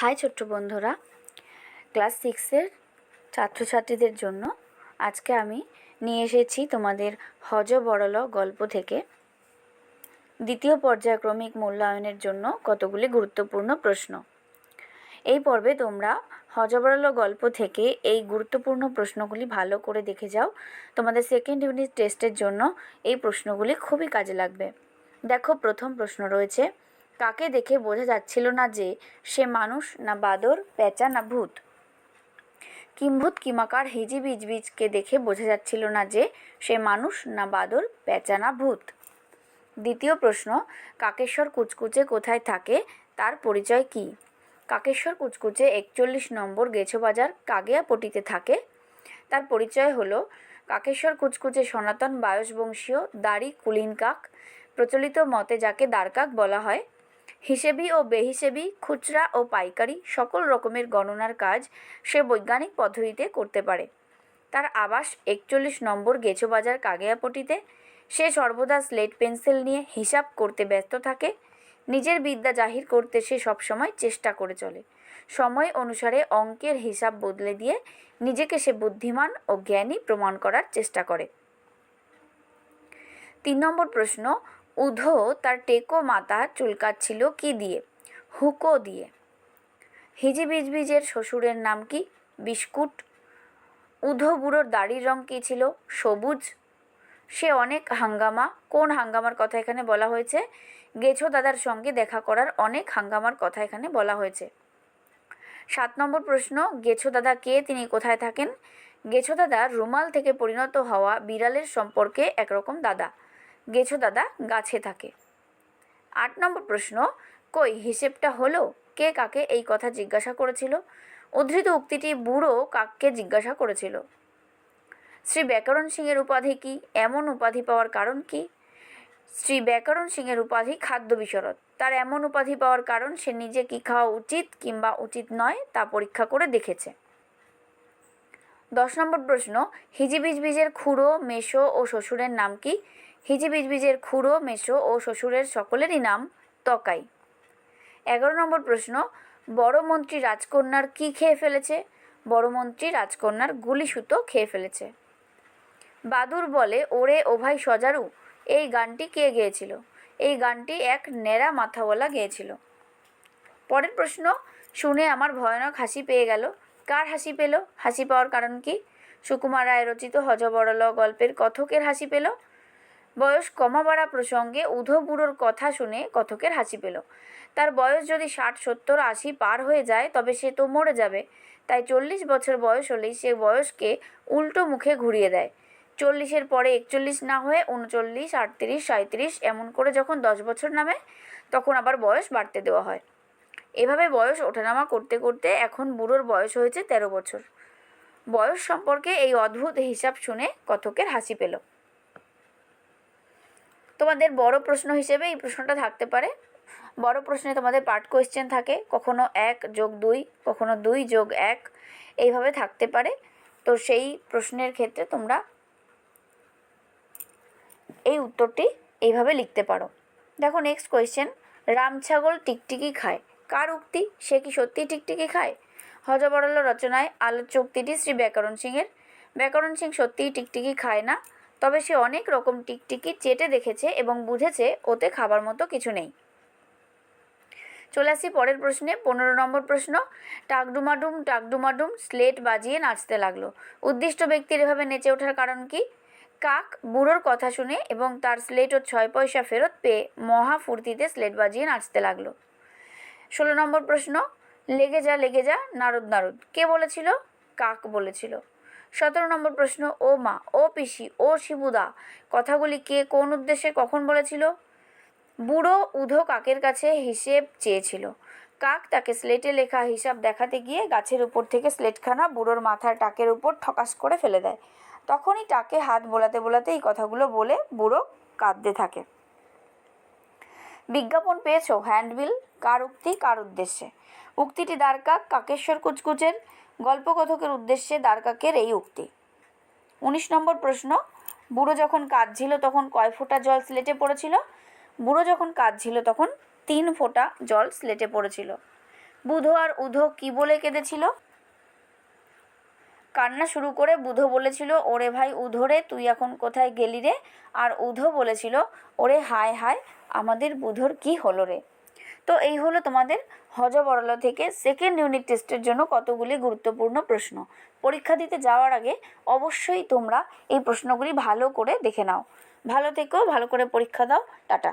High ছোট্ট বন্ধুরা, class সিক্সের ছাত্রছাত্রীদের জন্য আজকে আমি নিয়ে এসেছি তোমাদের হজ বড়ল গল্প থেকে। দ্বিতীয় পর্যায়ক্রমিক মূল্যায়নের জন্য কতগুলি গুরুত্বপূর্ণ প্রশ্ন। এই পর্বে তোমরা হজবরল গল্প থেকে এই গুরুত্বপূর্ণ প্রশ্নগুলি ভালো করে দেখে যাও। তোমাদের সেকেন্ড ইউনিট টেস্টের জন্য এই প্রশ্নগুলি খুবই কাজে লাগবে। দেখো, প্রথম প্রশ্ন রয়েছে কাকে দেখে বোঝা যাচ্ছিল না যে সে মানুষ না বাদর, পেঁচা না ভূত? কিম্ভূত, কিমাকার, হিজি বিজবিজকে দেখে বোঝা যাচ্ছিল না যে সে মানুষ না বাদর, পেঁচা না ভূত। দ্বিতীয় প্রশ্ন, কাকেশ্বর কুচকুচে কোথায় থাকে? তার পরিচয় কি? কাকেশ্বর কুচকুচে একচল্লিশ নম্বর গেছোবাজার কাগিয়াপটিতে থাকে। তার পরিচয় হলো কাকেশ্বর কুচকুচে সনাতন বায়সবংশীয় দাড়ি কুলিন কাক প্রচলিত মতে যাকে দ্বারকাক বলা হয়। হিসেবি ও বেহিসেবি, খুচরা ও পাইকারি সকল রকমের গণনার কাজ সে বৈজ্ঞানিক পদ্ধতিতে করতে পারে। তার আবাস একচল্লিশ নম্বর গেছোবাজার কাগিয়াপটিতে। সে সর্বদা স্লেট পেন্সিল নিয়ে হিসাব করতে ব্যস্ত থাকে। নিজের বিদ্যা জাহির করতে সে সবসময় চেষ্টা করে চলে। সময় অনুসারে অঙ্কের হিসাব বদলে দিয়ে নিজেকে সে বুদ্ধিমান ও জ্ঞানী প্রমাণ করার চেষ্টা করে। তিন নম্বর প্রশ্ন উধো তার টেকো মাথা চুলকাচ্ছিল কি দিয়ে? হুকো দিয়ে। হিজি বিজবিজের শ্বশুরের নাম কি? বিস্কুট। উধো বুড়োর দাড়ির রং কী ছিল? সবুজ। সে অনেক হাঙ্গামা। কোন হাঙ্গামার কথা এখানে বলা হয়েছে? গেছো দাদার সঙ্গে দেখা করার অনেক হাঙ্গামার কথা এখানে বলা হয়েছে। সাত নম্বর প্রশ্ন, গেছো দাদা কে? তিনি কোথায় থাকেন? গেছো দাদা রুমাল থেকে পরিণত হওয়া বিড়ালের সম্পর্কে একরকম দাদা। গেছো দাদা, গাছে থাকে। আট নম্বর প্রশ্ন, কই, হিসেবটা হলো? কে কাকে এই কথা জিজ্ঞাসা করেছিল? উদ্ধৃত উক্তিটি বুড়ো কাককে জিজ্ঞাসা করেছিল। শ্রী ব্যাকরণ সিংয়ের উপাধি কি? এমন উপাধি পাওয়ার কারণ কি? শ্রী ব্যাকরণ সিংয়ের উপাধি খাদ্য বিশরদ তার এমন উপাধি পাওয়ার কারণ সে নিজে কি খাওয়া উচিত কিংবা উচিত নয় তা পরীক্ষা করে দেখেছে। দশ নম্বর প্রশ্ন, হিজিবিজবিজের খুঁড়ো মেশো ও শ্বশুরের নাম কি? হিজিবিজবিজের খুঁড়ো মেশো ও শ্বশুরের সকলেরই নাম তকাই। এগারো নম্বর প্রশ্ন, বড় মন্ত্রী রাজকন্যার কি খেয়ে ফেলেছে? বড় মন্ত্রী রাজকন্যার গুলি সুতো খেয়ে ফেলেছে। বাদুর বলে, ওরে ও ভাই সজারু, এই গানটি কে গেয়েছিল? এই গানটি এক নেড়া মাথাওয়ালা গেয়েছিল। পরের প্রশ্ন, শুনে আমার ভয়ানক হাসি পেয়ে গেল। কার হাসি পেল? হাসি পাওয়ার কারণ কি? সুকুমার রায় রচিত হজবরল গল্পের কথকের হাসি পেল। বয়স কমা বাড়া প্রসঙ্গে উধো বুড়োর কথা শুনে কথকের হাসি পেল। তার বয়স যদি ষাট, সত্তর, আশি পার হয়ে যায়, তবে সে তো মরে যাবে। তাই চল্লিশ বছর বয়স হলেই সে বয়সকে উল্টো মুখে ঘুরিয়ে দেয়। চল্লিশের পরে একচল্লিশ না হয়ে উনচল্লিশ, আটত্রিশ সাঁত্রিশ এমন করে যখন দশ বছর নামে, তখন আবার বয়স বাড়তে দেওয়া হয়। এভাবে বয়স ওঠানামা করতে করতে এখন বুড়োর বয়স হয়েছে তেরো বছর। বয়স সম্পর্কে এই অদ্ভুত হিসাব শুনে কথকের হাসি পেল। তোমাদের বড় প্রশ্ন হিসেবে এই প্রশ্নটা থাকতে পারে। বড় প্রশ্নে তোমাদের পার্ট কোয়েশ্চেন থাকে। কখনো এক যোগ দুই, কখনো দুই যোগ এক, এইভাবে থাকতে পারে। তো সেই প্রশ্নের ক্ষেত্রে তোমরা এই উত্তরটি এইভাবে লিখতে পারো। দেখো নেক্সট কোয়েশ্চেন রাম ছাগল টিকটিকি খায়। কার উক্তি? সে কি সত্যি টিকটিকি খায়? হজবরল রচনায় আলোচ্য উক্তিটি শ্রী ব্যাকরণ সিংয়ের। ব্যাকরণ সিং সত্যিই টিকটিকি খায় না। তবে সে অনেক রকম টিকটিকি চেটে দেখেছে এবং বুঝেছে ওতে খাবার মতো কিছু নেই। চলে আসি পরের প্রশ্নে। পনেরো নম্বর প্রশ্ন, টাকডুমাডুম টাকডুমাডুম, স্লেট বাজিয়ে নাচতে লাগল। উদ্দিষ্ট ব্যক্তির এভাবে নেচে ওঠার কারণ কি? কাক বুড়োর কথা শুনে এবং তার স্লেট ও ছয় পয়সা ফেরত পেয়ে মহা ফুর্তিতে স্লেট বাজিয়ে নাচতে লাগল। ষোলো নম্বর প্রশ্ন, লেগে যা লেগে যা, নারদ নারদ। কে বলেছিল? কাক বলেছিল। সতেরো নম্বর প্রশ্ন, ও মা, ও পিসি, ও শিবুদা, কথাগুলি কে কোন উদ্দেশ্যে কখন বলেছিল? বুড়ো উধো কাকের কাছে হিসেব চেয়েছিল। কাক তাকে স্লেটে লেখা হিসাব দেখাতে গিয়ে গাছের উপর থেকে স্লেটখানা বুড়োর মাথার টাকের উপর ঠকাস করে ফেলে দেয়। তখনই টাকে হাত বোলাতে বোলাতে এই কথাগুলো বলে বুড়ো কাঁদতে থাকে। বিজ্ঞাপন পেয়েছ, হ্যান্ডবিল? কার উক্তি? কার উদ্দেশ্যে? উক্তিটি দ্বারকাক কাকেশ্বর কুচকুচের গল্পকথকের উদ্দেশ্যে দ্বারকাকের এই উক্তি। উনিশ নম্বর প্রশ্ন, বুড়ো যখন কাঁদছিল তখন কয় ফোঁটা জল স্লেটে পড়েছিল? বুড়ো যখন কাঁদছিল তখন তিন ফোঁটা জল স্লেটে পড়েছিল। বুধো আর উধো কি বলে কেঁদেছিল? কান্না শুরু করে বুধো বলেছিল, ওরে ভাই উধোরে তুই এখন কোথায় গেলি রে? আর উধো বলেছিল, ওরে হায় হায়, আমাদের বুধোর কি হলো রে? তো এই হলো তোমাদের হজবরলা থেকে সেকেন্ড ইউনিট টেস্টের জন্য কতগুলি গুরুত্বপূর্ণ প্রশ্ন। পরীক্ষা দিতে যাওয়ার আগে অবশ্যই তোমরা এই প্রশ্নগুলি ভালো করে দেখে নাও। ভালো থেকো, ভালো করে পরীক্ষা দাও। টাটা।